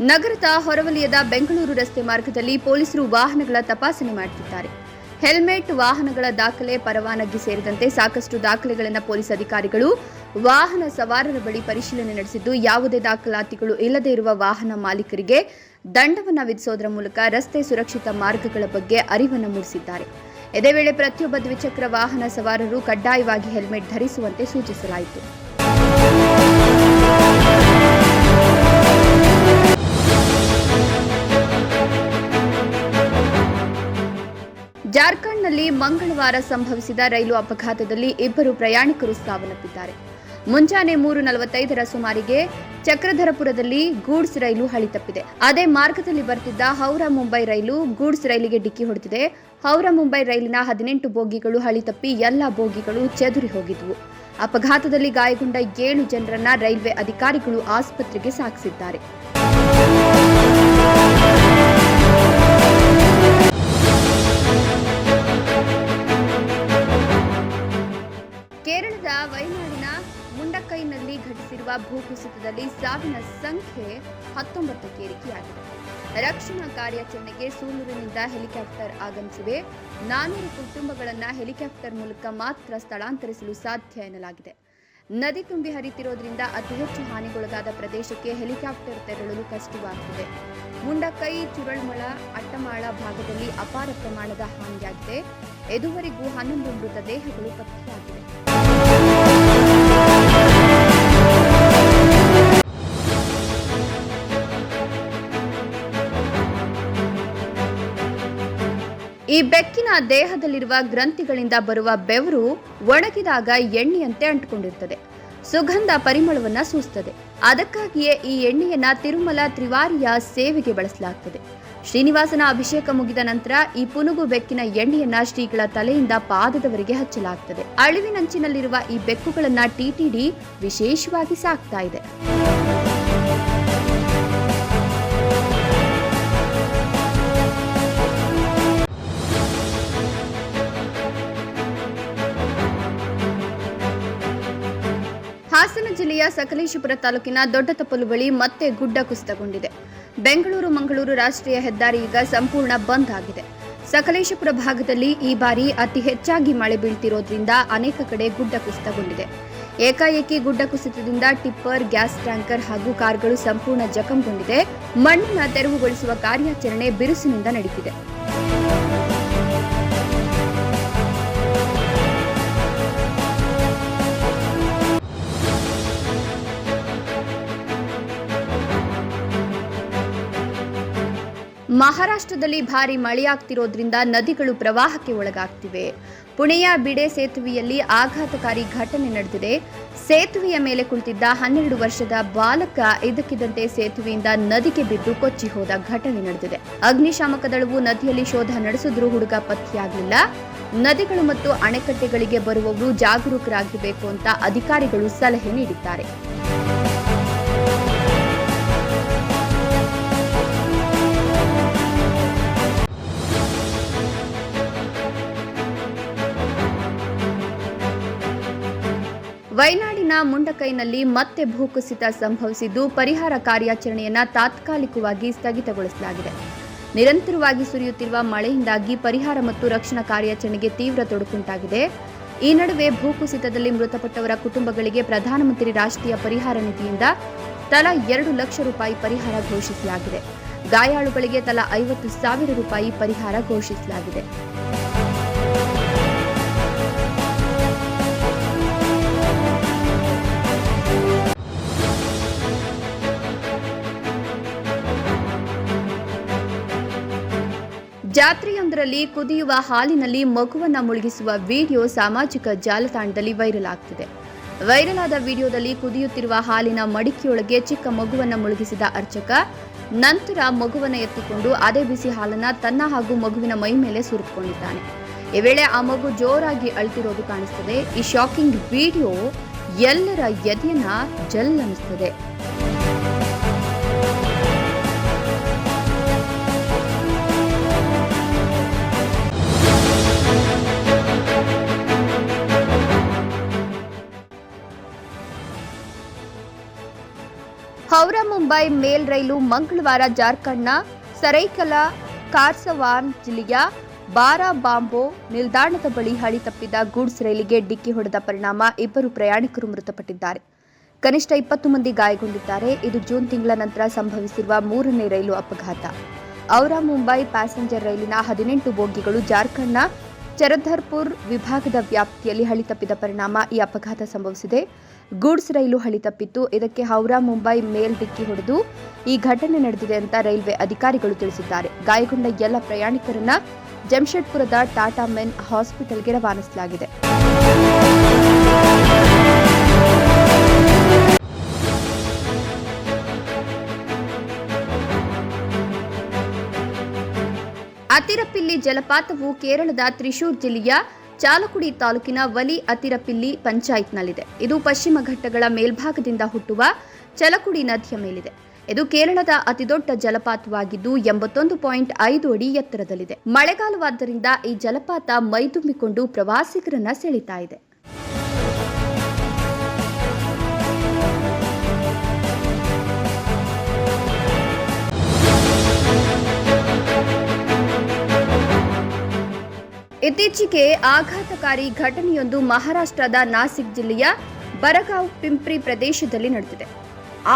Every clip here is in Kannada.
ನಗರದ ಹೊರವಲಯದ ಬೆಂಗಳೂರು ರಸ್ತೆ ಮಾರ್ಗದಲ್ಲಿ ಪೊಲೀಸರು ವಾಹನಗಳ ತಪಾಸಣೆ ಮಾಡುತ್ತಿದ್ದಾರೆ. ಹೆಲ್ಮೆಟ್ ವಾಹನಗಳ ದಾಖಲೆ ಪರವಾನಗಿ ಸೇರಿದಂತೆ ಸಾಕಷ್ಟು ದಾಖಲೆಗಳನ್ನು ಪೊಲೀಸ್ ಅಧಿಕಾರಿಗಳು ವಾಹನ ಸವಾರರ ಬಳಿ ಪರಿಶೀಲನೆ ನಡೆಸಿದ್ದು, ಯಾವುದೇ ದಾಖಲಾತಿಗಳು ಇಲ್ಲದೇ ಇರುವ ವಾಹನ ಮಾಲೀಕರಿಗೆ ದಂಡವನ್ನು ವಿಧಿಸೋದರ ಮೂಲಕ ರಸ್ತೆ ಸುರಕ್ಷಿತ ಮಾರ್ಗಗಳ ಬಗ್ಗೆ ಅರಿವನ್ನು ಮೂಡಿಸಿದ್ದಾರೆ. ಇದೇ ವೇಳೆ ಪ್ರತಿಯೊಬ್ಬ ದ್ವಿಚಕ್ರ ವಾಹನ ಸವಾರರು ಕಡ್ಡಾಯವಾಗಿ ಹೆಲ್ಮೆಟ್ ಧರಿಸುವಂತೆ ಸೂಚಿಸಲಾಯಿತು. ಜಾರ್ಖಂಡ್ನಲ್ಲಿ ಮಂಗಳವಾರ ಸಂಭವಿಸಿದ ರೈಲು ಅಪಘಾತದಲ್ಲಿ ಇಬ್ಬರು ಪ್ರಯಾಣಿಕರು ಸಾವನ್ನಪ್ಪಿದ್ದಾರೆ. ಮುಂಜಾನೆ ಮೂರು ನಲವತ್ತೈದರ ಸುಮಾರಿಗೆ ಚಕ್ರಧರಪುರದಲ್ಲಿ ಗೂಡ್ಸ್ ರೈಲು ಹಳಿ ತಪ್ಪಿದೆ. ಅದೇ ಮಾರ್ಗದಲ್ಲಿ ಬರ್ತಿದ್ದ ಹೌರಾ ಮುಂಬೈ ರೈಲು ಗೂಡ್ಸ್ ರೈಲಿಗೆ ಡಿಕ್ಕಿ ಹೊಡೆದಿದೆ. ಹೌರಾ ಮುಂಬೈ ರೈಲಿನ ಹದಿನೆಂಟು ಬೋಗಿಗಳು ಹಳಿ ತಪ್ಪಿ ಎಲ್ಲ ಬೋಗಿಗಳು ಚೆದುರಿ ಹೋಗಿದ್ವು. ಅಪಘಾತದಲ್ಲಿ ಗಾಯಗೊಂಡ ಏಳು ಜನರನ್ನ ರೈಲ್ವೆ ಅಧಿಕಾರಿಗಳು ಆಸ್ಪತ್ರೆಗೆ ಸಾಗಿಸಿದ್ದಾರೆ. ಭೂಕುಸಿತದಲ್ಲಿ ಸಾವಿನ ಸಂಖ್ಯೆ ಹತ್ತೊಂಬತ್ತಕ್ಕೆ ಏರಿಕೆಯಾಗಿದೆ. ರಕ್ಷಣಾ ಕಾರ್ಯಾಚರಣೆಗೆ ಸೂಲೂರಿನಿಂದ ಹೆಲಿಕಾಪ್ಟರ್ ಆಗಮಿಸಿವೆ. ನಾನೂರು ಕುಟುಂಬಗಳನ್ನು ಹೆಲಿಕಾಪ್ಟರ್ ಮೂಲಕ ಮಾತ್ರ ಸ್ಥಳಾಂತರಿಸಲು ಸಾಧ್ಯ ಎನ್ನಲಾಗಿದೆ. ನದಿ ತುಂಬಿ ಹರಿತಿರೋದ್ರಿಂದ ಅತಿ ಹೆಚ್ಚು ಹಾನಿಗೊಳಗಾದ ಪ್ರದೇಶಕ್ಕೆ ಹೆಲಿಕಾಪ್ಟರ್ ತೆರಳಲು ಕಷ್ಟವಾಗುತ್ತಿದೆ ಮುಂಡಕೈ, ಚುರಳ್ಮಳ, ಅಟ್ಟಮಾಳ ಭಾಗದಲ್ಲಿ ಅಪಾರ ಪ್ರಮಾಣದ ಹಾನಿಯಾಗಿದೆ. ಇದುವರೆಗೂ ಹನ್ನೊಂದು ಮೃತದೇಹಗಳು ಪತ್ತೆಯಾಗಿವೆ. ಈ ಬೆಕ್ಕಿನ ದೇಹದಲ್ಲಿರುವ ಗ್ರಂಥಿಗಳಿಂದ ಬರುವ ಬೆವರು ಒಣಗಿದಾಗ ಎಣ್ಣೆಯಂತೆ ಅಂಟಿಕೊಂಡಿರುತ್ತದೆ ಸುಗಂಧ ಪರಿಮಳವನ್ನ ಸೂಸುತ್ತದೆ. ಅದಕ್ಕಾಗಿಯೇ ಈ ಎಣ್ಣೆಯನ್ನ ತಿರುಮಲ ತ್ರಿವಾರಿಯ ಸೇವೆಗೆ ಬಳಸಲಾಗುತ್ತದೆ ಶ್ರೀನಿವಾಸನ ಅಭಿಷೇಕ ಮುಗಿದ ನಂತರ ಈ ಪುನುಗು ಬೆಕ್ಕಿನ ಎಣ್ಣೆಯನ್ನ ಶ್ರೀಗಳ ತಲೆಯಿಂದ ಪಾದದವರೆಗೆ ಹಚ್ಚಲಾಗುತ್ತದೆ ಅಳಿವಿನಂಚಿನಲ್ಲಿರುವ ಈ ಬೆಕ್ಕುಗಳನ್ನ ಟಿಟಿಡಿ ವಿಶೇಷವಾಗಿ ಸಾಕ್ತಾ ಇದೆ. ಹಾಸನ ಜಿಲ್ಲೆಯ ಸಕಲೇಶಪುರ ತಾಲೂಕಿನ ದೊಡ್ಡತಪ್ಪಲು ಬಳಿ ಮತ್ತೆ ಗುಡ್ಡ ಕುಸಿತಗೊಂಡಿದೆ. ಬೆಂಗಳೂರು, ಮಂಗಳೂರು ರಾಷ್ಟ್ರೀಯ ಹೆದ್ದಾರಿ ಈಗ ಸಂಪೂರ್ಣ ಬಂದ್ ಆಗಿದೆ. ಸಕಲೇಶಪುರ ಭಾಗದಲ್ಲಿ ಈ ಬಾರಿ ಅತಿ ಹೆಚ್ಚಾಗಿ ಮಳೆ ಬೀಳ್ತಿರೋದ್ರಿಂದ ಅನೇಕ ಕಡೆ ಗುಡ್ಡ ಕುಸಿತಗೊಂಡಿದೆ. ಏಕಾಏಕಿ ಗುಡ್ಡ ಕುಸಿತದಿಂದ ಟಿಪ್ಪರ್, ಗ್ಯಾಸ್ ಟ್ಯಾಂಕರ್ ಹಾಗೂ ಕಾರ್ಗಳು ಸಂಪೂರ್ಣ ಜಖಂಗೊಂಡಿದೆ. ಮಣ್ಣಿನ ತೆರವುಗೊಳಿಸುವ ಕಾರ್ಯಾಚರಣೆ ಬಿರುಸಿನಿಂದ ನಡೀತಿದೆ. ಮಹಾರಾಷ್ಟ್ರದಲ್ಲಿ ಭಾರಿ ಮಳೆಯಾಗ್ತಿರೋದ್ರಿಂದ ನದಿಗಳು ಪ್ರವಾಹಕ್ಕೆ ಒಳಗಾಗ್ತಿವೆ. ಪುಣೆಯ ಬಿಡೆ ಸೇತುವೆಯಲ್ಲಿ ಆಘಾತಕಾರಿ ಘಟನೆ ನಡೆದಿದೆ. ಸೇತುವೆಯ ಮೇಲೆ ಕುಳಿತಿದ್ದ ಹನ್ನೆರಡು ವರ್ಷದ ಬಾಲಕ ಇದಕ್ಕಿದ್ದಂತೆ ಸೇತುವೆಯಿಂದ ನದಿಗೆ ಬಿದ್ದು ಕೊಚ್ಚಿ ಹೋದ ಘಟನೆ ನಡೆದಿದೆ. ಅಗ್ನಿಶಾಮಕ ದಳವು ನದಿಯಲ್ಲಿ ಶೋಧ ನಡೆಸಿದ್ರೂ ಹುಡುಗ ಪತ್ತೆಯಾಗಲಿಲ್ಲ. ನದಿಗಳು ಮತ್ತು ಅಣೆಕಟ್ಟೆಗಳಿಗೆ ಬರುವವರು ಜಾಗರೂಕರಾಗಿರಬೇಕು ಅಂತ ಅಧಿಕಾರಿಗಳು ಸಲಹೆ ನೀಡಿದ್ದಾರೆ. ವಯನಾಡಿನ ಮುಂಡಕೈನಲ್ಲಿ ಮತ್ತೆ ಭೂಕುಸಿತ ಸಂಭವಿಸಿದ್ದು ಪರಿಹಾರ ಕಾರ್ಯಾಚರಣೆಯನ್ನು ತಾತ್ಕಾಲಿಕವಾಗಿ ಸ್ಥಗಿತಗೊಳಿಸಲಾಗಿದೆ. ನಿರಂತರವಾಗಿ ಸುರಿಯುತ್ತಿರುವ ಮಳೆಯಿಂದಾಗಿ ಪರಿಹಾರ ಮತ್ತು ರಕ್ಷಣಾ ಕಾರ್ಯಾಚರಣೆಗೆ ತೀವ್ರ ತೊಡಕುಂಟಾಗಿದೆ. ಈ ನಡುವೆ ಭೂಕುಸಿತದಲ್ಲಿ ಮೃತಪಟ್ಟವರ ಕುಟುಂಬಗಳಿಗೆ ಪ್ರಧಾನಮಂತ್ರಿ ರಾಷ್ಟ್ರೀಯ ಪರಿಹಾರ ನಿಧಿಯಿಂದ ತಲಾ ಎರಡು ಲಕ್ಷ ರೂಪಾಯಿ ಪರಿಹಾರ ಘೋಷಿಸಲಾಗಿದೆ. ಗಾಯಾಳುಗಳಿಗೆ ತಲಾ ಐವತ್ತು ಸಾವಿರ ರೂಪಾಯಿ ಪರಿಹಾರ ಘೋಷಿಸಲಾಗಿದೆ. ಜಾತ್ರೆಯೊಂದರಲ್ಲಿ ಕುದಿಯುವ ಹಾಲಿನಲ್ಲಿ ಮಗುವನ್ನ ಮುಳುಗಿಸುವ ವಿಡಿಯೋ ಸಾಮಾಜಿಕ ಜಾಲತಾಣದಲ್ಲಿ ವೈರಲ್ ಆಗ್ತಿದೆ. ವೈರಲ್ ಆದ ವಿಡಿಯೋದಲ್ಲಿ ಕುದಿಯುತ್ತಿರುವ ಹಾಲಿನ ಮಡಿಕೆಯೊಳಗೆ ಚಿಕ್ಕ ಮಗುವನ್ನ ಮುಳುಗಿಸಿದ ಅರ್ಚಕ, ನಂತರ ಮಗುವನ್ನ ಎತ್ತಿಕೊಂಡು ಅದೇ ಬಿಸಿ ಹಾಲನ್ನ ತನ್ನ ಹಾಗೂ ಮಗುವಿನ ಮೈ ಮೇಲೆ ಸುರಿದುಕೊಂಡಿದ್ದಾನೆ. ಈ ವೇಳೆ ಆ ಮಗು ಜೋರಾಗಿ ಅಳ್ತಿರೋದು ಕಾಣಿಸ್ತದೆ. ಈ ಶಾಕಿಂಗ್ ವಿಡಿಯೋ ಎಲ್ಲರ ಎದೆಯನ್ನ ಜಲ್ ಮುಂಬೈ ಮೇಲ್ ರೈಲು ಮಂಗಳವಾರ ಜಾರ್ಖಂಡ್ನ ಸರೈಕಲಾ ಕಾರ್ಸವಾನ್ ಜಿಲ್ಲೆಯ ಬಾರಾ ಬಾಂಬೋ ನಿಲ್ದಾಣದ ಬಳಿ ಹಳಿ ತಪ್ಪಿದ ಗೂಡ್ಸ್ ರೈಲಿಗೆ ಡಿಕ್ಕಿ ಹೊಡೆದ ಪರಿಣಾಮ ಇಬ್ಬರು ಪ್ರಯಾಣಿಕರು ಮೃತಪಟ್ಟಿದ್ದಾರೆ. ಕನಿಷ್ಠ ಇಪ್ಪತ್ತು ಮಂದಿ ಗಾಯಗೊಂಡಿದ್ದಾರೆ. ಇದು ಜೂನ್ ತಿಂಗಳ ನಂತರ ಸಂಭವಿಸಿರುವ ಮೂರನೇ ರೈಲು ಅಪಘಾತ. ಔರಾ ಮುಂಬೈ ಪ್ಯಾಸೆಂಜರ್ ರೈಲಿನ ಹದಿನೆಂಟು ಬೋಗಿಗಳು ಜಾರ್ಖಂಡ್ನ ಚರಧರ್ಪುರ್ ವಿಭಾಗದ ವ್ಯಾಪ್ತಿಯಲ್ಲಿ ಹಳಿ ತಪ್ಪಿದ ಪರಿಣಾಮ ಈ ಅಪಘಾತ ಸಂಭವಿಸಿದೆ. ಗೂಡ್ಸ್ ರೈಲು ಹಳಿ ತಪ್ಪಿತ್ತು. ಇದಕ್ಕೆ ಹೌರಾ, ಮುಂಬೈ ಮೇಲ್ ಡಿಕ್ಕಿ ಹೊಡೆದು ಈ ಘಟನೆ ನಡೆದಿದೆ ಅಂತ ರೈಲ್ವೆ ಅಧಿಕಾರಿಗಳು ತಿಳಿಸಿದ್ದಾರೆ. ಗಾಯಗೊಂಡ ಎಲ್ಲ ಪ್ರಯಾಣಿಕರನ್ನ ಜಮ್ಶೆಡ್ಪುರದ ಟಾಟಾ ಮೆನ್ ಹಾಸ್ಪಿಟಲ್ಗೆ ರವಾನಿಸಲಾಗಿದೆ. ಅತಿರಪಿಲ್ಲಿ ಜಲಪಾತವು ಕೇರಳದ ತ್ರಿಶೂರ್ ಜಿಲ್ಲೆಯ ಚಾಲಕುಡಿ ತಾಲೂಕಿನ ವಲಿ ಅತಿರಪಿಲ್ಲಿ ಪಂಚಾಯತ್ನಲ್ಲಿದೆ. ಇದು ಪಶ್ಚಿಮ ಘಟ್ಟಗಳ ಮೇಲ್ಭಾಗದಿಂದ ಹುಟ್ಟುವ ಚಲಕುಡಿ ನದಿಯ ಮೇಲಿದೆ. ಇದು ಕೇರಳದ ಅತಿದೊಡ್ಡ ಜಲಪಾತವಾಗಿದ್ದು ಎಂಬತ್ತೊಂದು ಪಾಯಿಂಟ್ ಐದು ಅಡಿ ಎತ್ತರದಲ್ಲಿದೆ. ಮಳೆಗಾಲವಾದ್ದರಿಂದ ಈ ಜಲಪಾತ ಮೈದುಂಬಿಕೊಂಡು ಪ್ರವಾಸಿಗರನ್ನ ಸೆಳೀತಾ ಇದೆ. ಇತ್ತೀಚೆಗೆ ಆಘಾತಕಾರಿ ಘಟನೆಯೊಂದು ಮಹಾರಾಷ್ಟ್ರದ ನಾಸಿಕ್ ಜಿಲ್ಲೆಯ ಬರಗಾವ್ ಪಿಂಪ್ರಿ ಪ್ರದೇಶದಲ್ಲಿ ನಡೆದಿದೆ.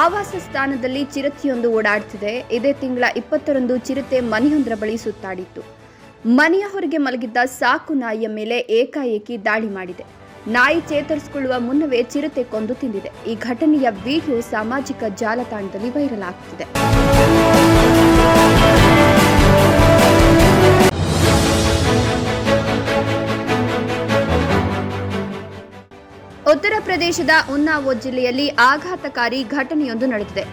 ಆವಾಸ ಸ್ಥಾನದಲ್ಲಿ ಚಿರತೆಯೊಂದು ಓಡಾಡ್ತಿದೆ. ಇದೇ ತಿಂಗಳ ಇಪ್ಪತ್ತರಂದು ಚಿರತೆ ಮನೆಯೊಂದರ ಬಳಿ ಸುತ್ತಾಡಿತ್ತು. ಮನೆಯ ಹೊರಗೆ ಮಲಗಿದ್ದ ಸಾಕು ನಾಯಿಯ ಮೇಲೆ ಏಕಾಏಕಿ ದಾಳಿ ಮಾಡಿದೆ. ನಾಯಿ ಚೇತರಿಸಿಕೊಳ್ಳುವ ಮುನ್ನವೇ ಚಿರತೆ ಕೊಂದು ತಿಂದಿದೆ. ಈ ಘಟನೆಯ ವಿಡಿಯೋ ಸಾಮಾಜಿಕ ಜಾಲತಾಣದಲ್ಲಿ ವೈರಲ್ ಆಗ್ತಿದೆ. ಉತ್ತರ ಪ್ರದೇಶದ ಉನ್ನಾವೋ ಜಿಲ್ಲೆಯಲ್ಲಿ ಆಘಾತಕಾರಿ ಘಟನೆಯೊಂದು ನಡೆದಿದೆ.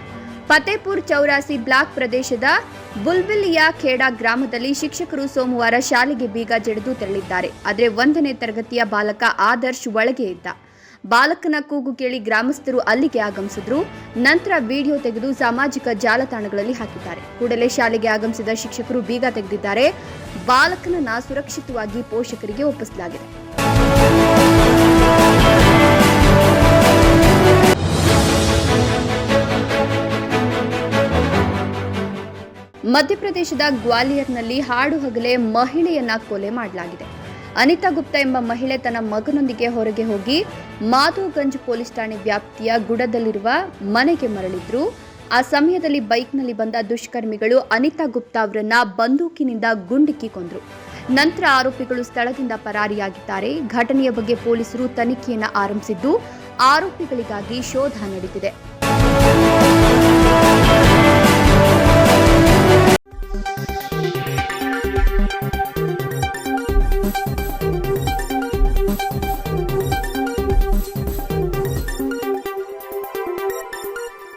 ಫತೇಪುರ್ ಚೌರಾಸಿ ಬ್ಲಾಕ್ ಪ್ರದೇಶದ ಬುಲ್ಬಿಲಿಯಾ ಖೇಡಾ ಗ್ರಾಮದಲ್ಲಿ ಶಿಕ್ಷಕರು ಸೋಮವಾರ ಶಾಲೆಗೆ ಬೀಗ ಜಡಿದು ತೆರಳಿದ್ದಾರೆ. ಆದರೆ ಒಂದನೇ ತರಗತಿಯ ಬಾಲಕ ಆದರ್ಶ್ ಒಳಗೆ ಇದ್ದ. ಬಾಲಕನ ಕೂಗು ಕೇಳಿ ಗ್ರಾಮಸ್ಥರು ಅಲ್ಲಿಗೆ ಆಗಮಿಸಿದ್ರು. ನಂತರ ವಿಡಿಯೋ ತೆಗೆದು ಸಾಮಾಜಿಕ ಜಾಲತಾಣಗಳಲ್ಲಿ ಹಾಕಿದ್ದಾರೆ. ಕೂಡಲೇ ಶಾಲೆಗೆ ಆಗಮಿಸಿದ ಶಿಕ್ಷಕರು ಬೀಗ ತೆಗೆದಿದ್ದಾರೆ. ಬಾಲಕನನ್ನ ಸುರಕ್ಷಿತವಾಗಿ ಪೋಷಕರಿಗೆ ಒಪ್ಪಿಸಲಾಗಿದೆ. ಮಧ್ಯಪ್ರದೇಶದ ಗ್ವಾಲಿಯರ್ನಲ್ಲಿ ಹಾಡು ಹಗಲೇ ಮಹಿಳೆಯನ್ನ ಕೊಲೆ ಮಾಡಲಾಗಿದೆ. ಅನಿತಾ ಗುಪ್ತಾ ಎಂಬ ಮಹಿಳೆ ತನ್ನ ಮಗನೊಂದಿಗೆ ಹೊರಗೆ ಹೋಗಿ ಮಾಧೋಗಂಜ್ ಪೊಲೀಸ್ ಠಾಣೆ ವ್ಯಾಪ್ತಿಯ ಗುಡದಲ್ಲಿರುವ ಮನೆಗೆ ಮರಳಿದ್ರು. ಆ ಸಮಯದಲ್ಲಿ ಬೈಕ್ನಲ್ಲಿ ಬಂದ ದುಷ್ಕರ್ಮಿಗಳು ಅನಿತಾ ಗುಪ್ತಾ ಅವರನ್ನ ಬಂದೂಕಿನಿಂದ ಗುಂಡಿಕ್ಕಿ ಕೊಂದರು ನಂತರ ಆರೋಪಿಗಳು ಸ್ಥಳದಿಂದ ಪರಾರಿಯಾಗಿದ್ದಾರೆ. ಘಟನೆಯ ಬಗ್ಗೆ ಪೊಲೀಸರು ತನಿಖೆಯನ್ನು ಆರಂಭಿಸಿದ್ದು, ಆರೋಪಿಗಳಿಗಾಗಿ ಶೋಧ ನಡೆದಿದೆ